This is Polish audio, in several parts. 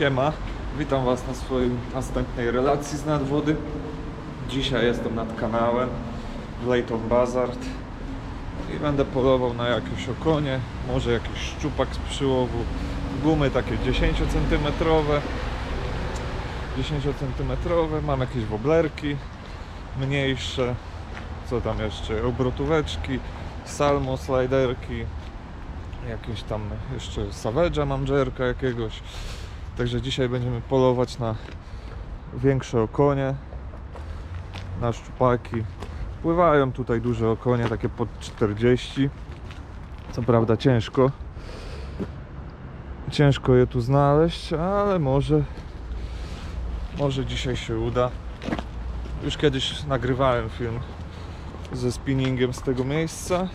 Siema, witam Was na swojej następnej relacji z nadwody. Dzisiaj jestem nad kanałem w Leighton Buzzard i będę polował na jakieś okonie, może jakiś szczupak z przyłowu, gumy takie 10 cm 10 cm, mam jakieś woblerki mniejsze, co tam jeszcze, obrotóweczki, salmo sliderki, jakieś tam jeszcze savage'a mam jerka jakiegoś. Także dzisiaj będziemy polować na większe okonie, na szczupaki. Pływają tutaj duże okonie, takie pod 40. Co prawda ciężko. Ciężko je tu znaleźć, ale może może dzisiaj się uda. Już kiedyś nagrywałem film ze spinningiem z tego miejsca.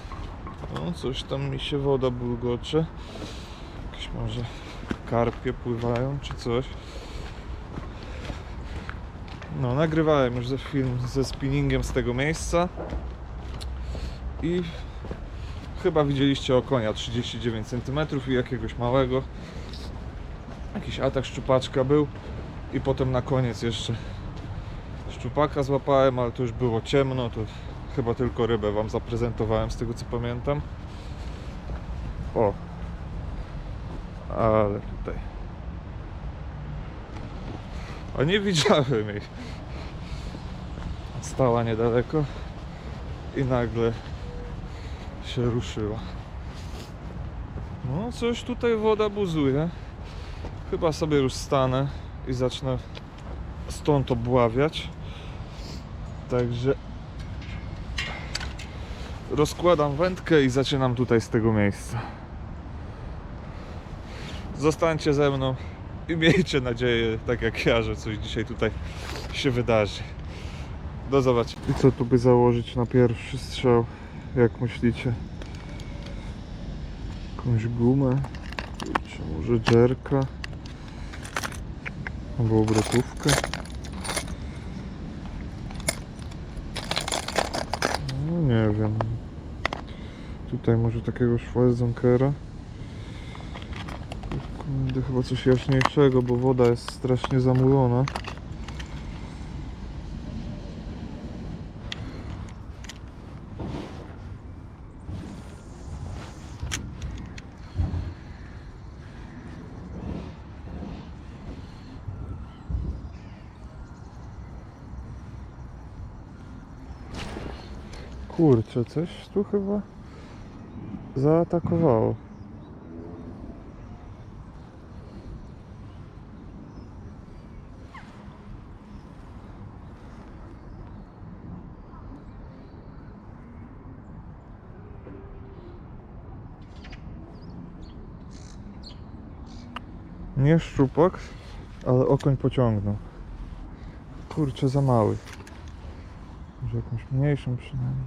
No, coś tam mi się woda bulgocze. Jakieś może karpie pływają czy coś. No, nagrywałem już ze film ze spinningiem z tego miejsca. I chyba widzieliście okonia 39 cm i jakiegoś małego. Jakiś atak szczupaczka był. I potem na koniec jeszcze szczupaka złapałem, ale to już było ciemno, to chyba tylko rybę wam zaprezentowałem z tego co pamiętam. O. Ale tutaj. A nie widziałem jej. Stała niedaleko i nagle się ruszyła. No, coś tutaj woda buzuje. Chyba sobie już stanę i zacznę stąd obławiać. Także rozkładam wędkę i zaczynam tutaj z tego miejsca. Zostańcie ze mną i miejcie nadzieję, tak jak ja, że coś dzisiaj tutaj się wydarzy. Do zobaczenia. I co tu by założyć na pierwszy strzał? Jak myślicie? Jakąś gumę? Czy może dżerka? Albo obrotówkę? No nie wiem. Tutaj może takiego Schwarzenkera. Kurde, chyba coś jaśniejszego, bo woda jest strasznie zamulona. Kurczę, coś tu chyba zaatakowało. Nie szczupak, ale okoń pociągnął. Kurczę, za mały. Może jakąś mniejszą przynajmniej.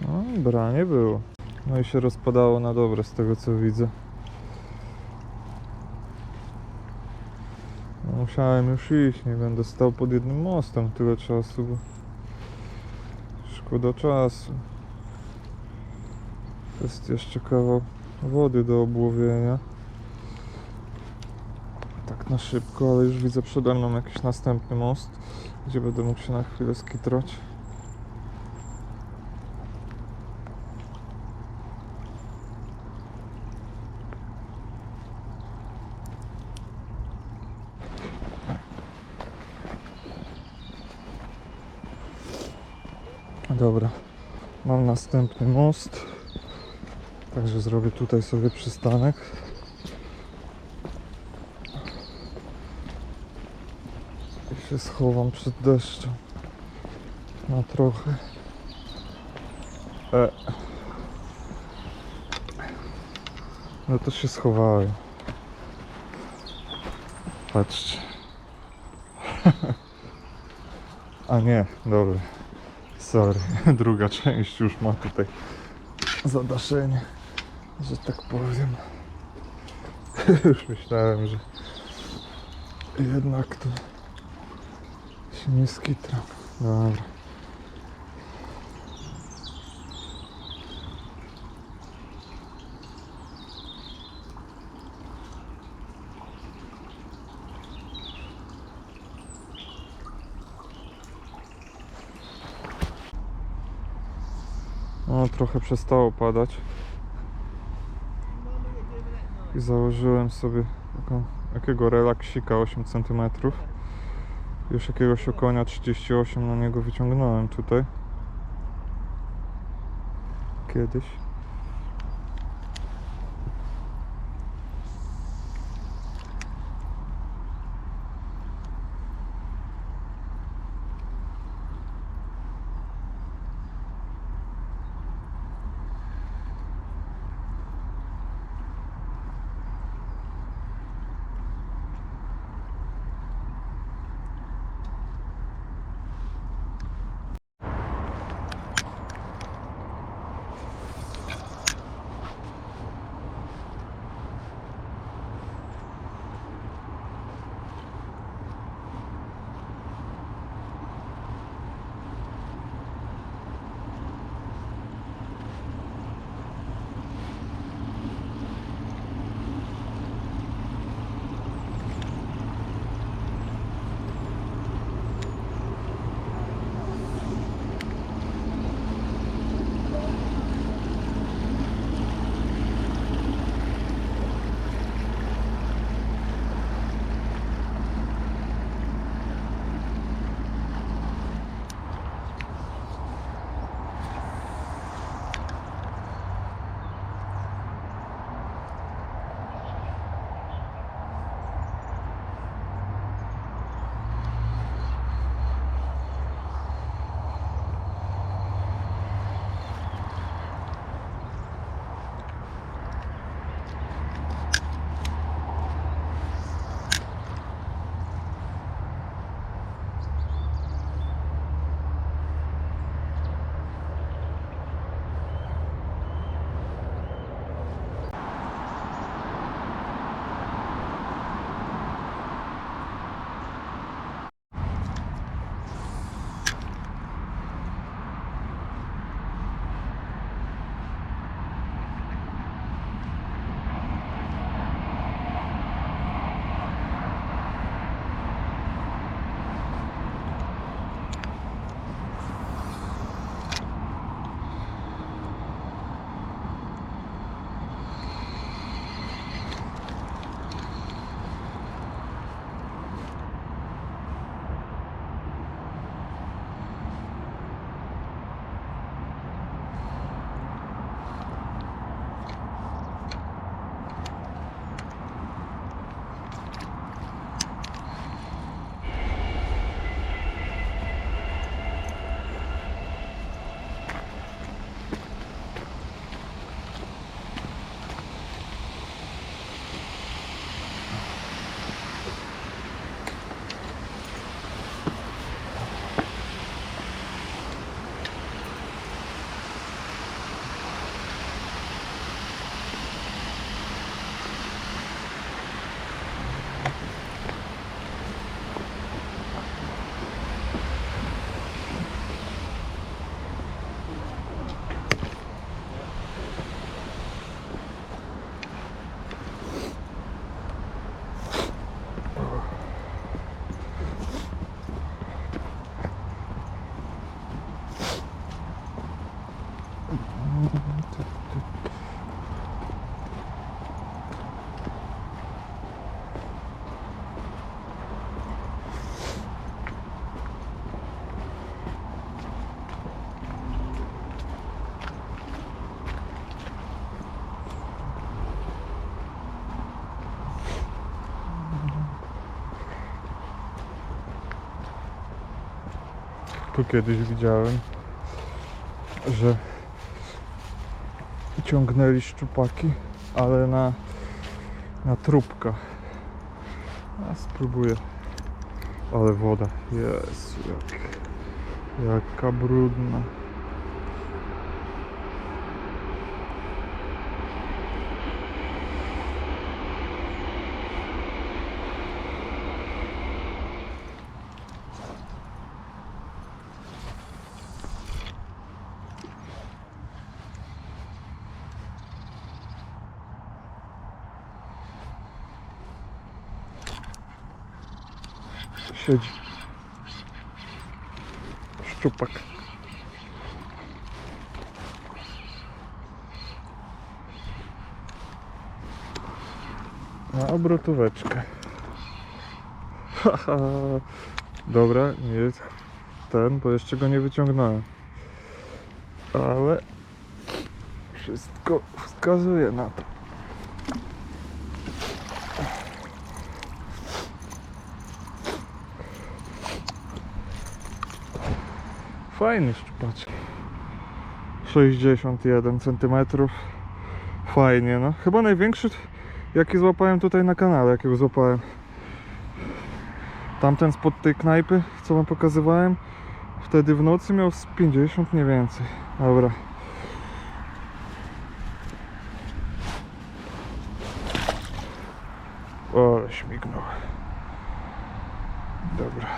No, branie było. No i się rozpadało na dobre z tego co widzę. No, musiałem już iść, nie będę stał pod jednym mostem tyle czasu, bo szkoda czasu. Jest jeszcze kawał wody do obłowienia. Tak na szybko, ale już widzę przede mną jakiś następny most, gdzie będę mógł się na chwilę skitrać. Dobra, mam następny most. Także zrobię tutaj sobie przystanek. I się schowam przed deszczem. Na trochę. E. No to się schowałem. Patrzcie. A nie, dobra. Sorry, druga część już ma tutaj zadaszenie. że tak powiem. Już myślałem, że jednak to się nie skitra. Dobra. Trochę przestało padać. I założyłem sobie taką, jakiego relaksika 8 cm. Już jakiegoś okonia 38 na niego wyciągnąłem tutaj. Kiedyś. Tu kiedyś widziałem, że ciągnęli szczupaki, ale na, na trupkach. A spróbuję. Ale woda. Jest jak, jaka brudna. Siedzi. Szczupak. Na obrotóweczkę. Haha. Dobra, nie jest ten, bo jeszcze go nie wyciągnąłem. Ale wszystko wskazuje na to. Fajny szczupaczek. 61 cm. Fajnie, no. Chyba największy, jaki złapałem tutaj na kanale, jakiego złapałem. Tamten spod tej knajpy, co wam pokazywałem, wtedy w nocy miał z 50, nie więcej. Dobra. O, śmignął. Dobra.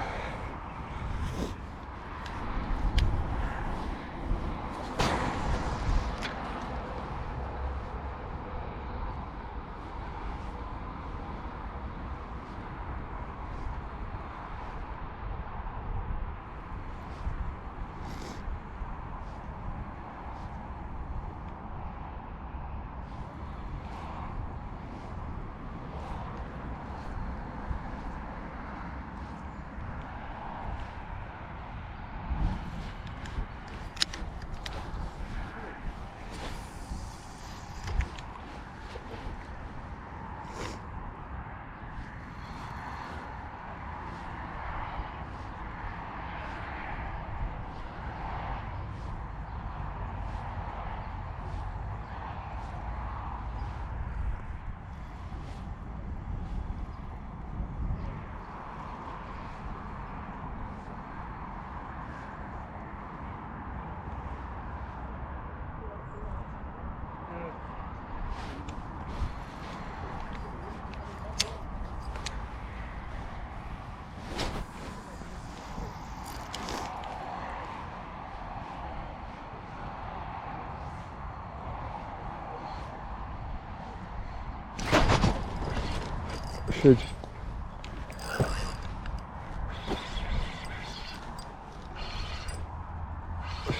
Siedzi.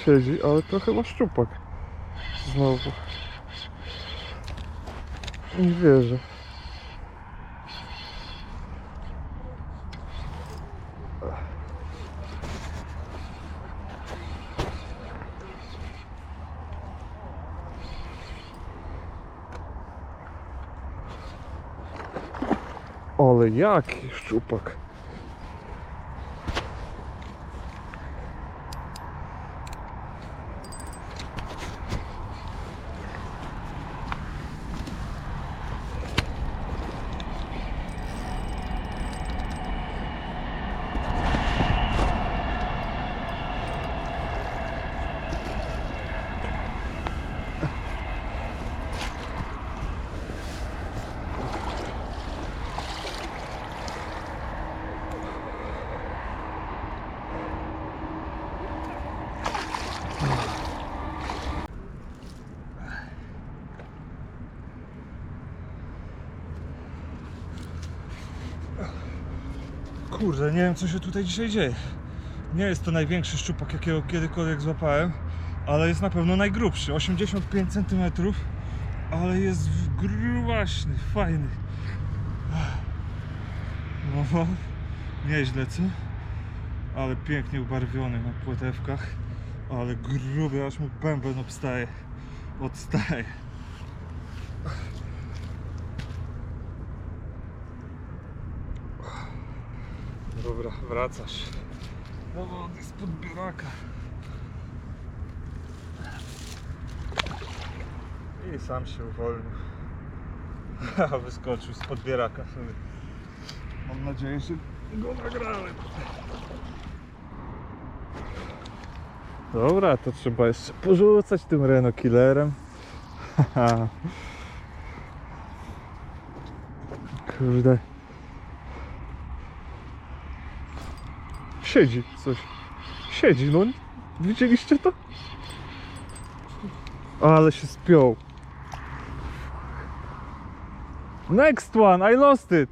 Siedzi, ale to chyba szczupak. Znowu. Nie wierzę. Ale jaki Kurde, nie wiem co się tutaj dzisiaj dzieje. Nie jest to największy szczupak, jakiego kiedykolwiek złapałem, ale jest na pewno najgrubszy. 85 cm, ale jest grubaśny, fajny. No, nieźle, co? Ale pięknie ubarwiony na płetewkach, ale gruby, aż mu bęben obstaje. Odstaje. Dobra, wracasz. Do wody z podbieraka. I sam się uwolnił. Wyskoczył z podbieraka sobie. Mam nadzieję, że go nagrałem. Dobra, to trzeba jeszcze porzucać tym Renault Killerem. Kurde. Siedzi coś. Siedzi, no. Widzieliście to? Ale się spiął. Next one, I lost it.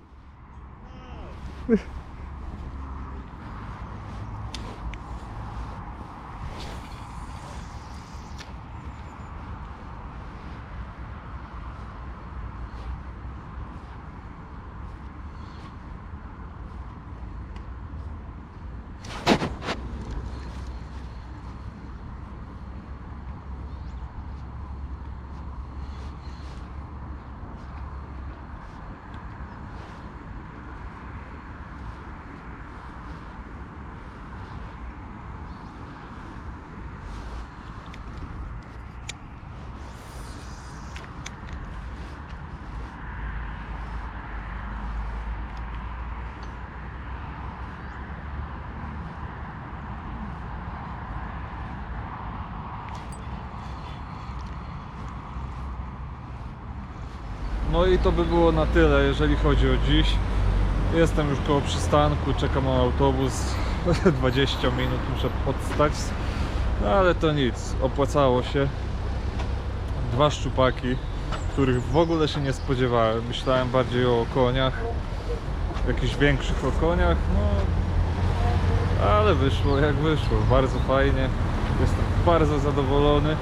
No i to by było na tyle, jeżeli chodzi o dziś. Jestem już koło przystanku, czekam na autobus. 20 minut muszę podstać. No ale to nic, opłacało się. Dwa szczupaki, których w ogóle się nie spodziewałem. Myślałem bardziej o koniach, jakichś większych o koniach. No, ale wyszło jak wyszło, bardzo fajnie. Jestem bardzo zadowolony.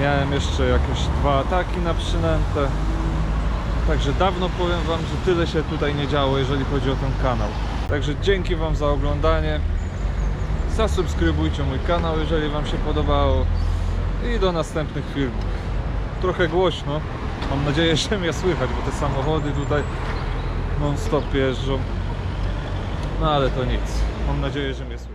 Miałem jeszcze jakieś dwa ataki na przynętę. Także dawno powiem Wam, że tyle się tutaj nie działo, jeżeli chodzi o ten kanał. Także dzięki Wam za oglądanie. Zasubskrybujcie mój kanał, jeżeli Wam się podobało. I do następnych filmów. Trochę głośno. Mam nadzieję, że mnie słychać, bo te samochody tutaj non stop jeżdżą. No ale to nic. Mam nadzieję, że mnie słychać.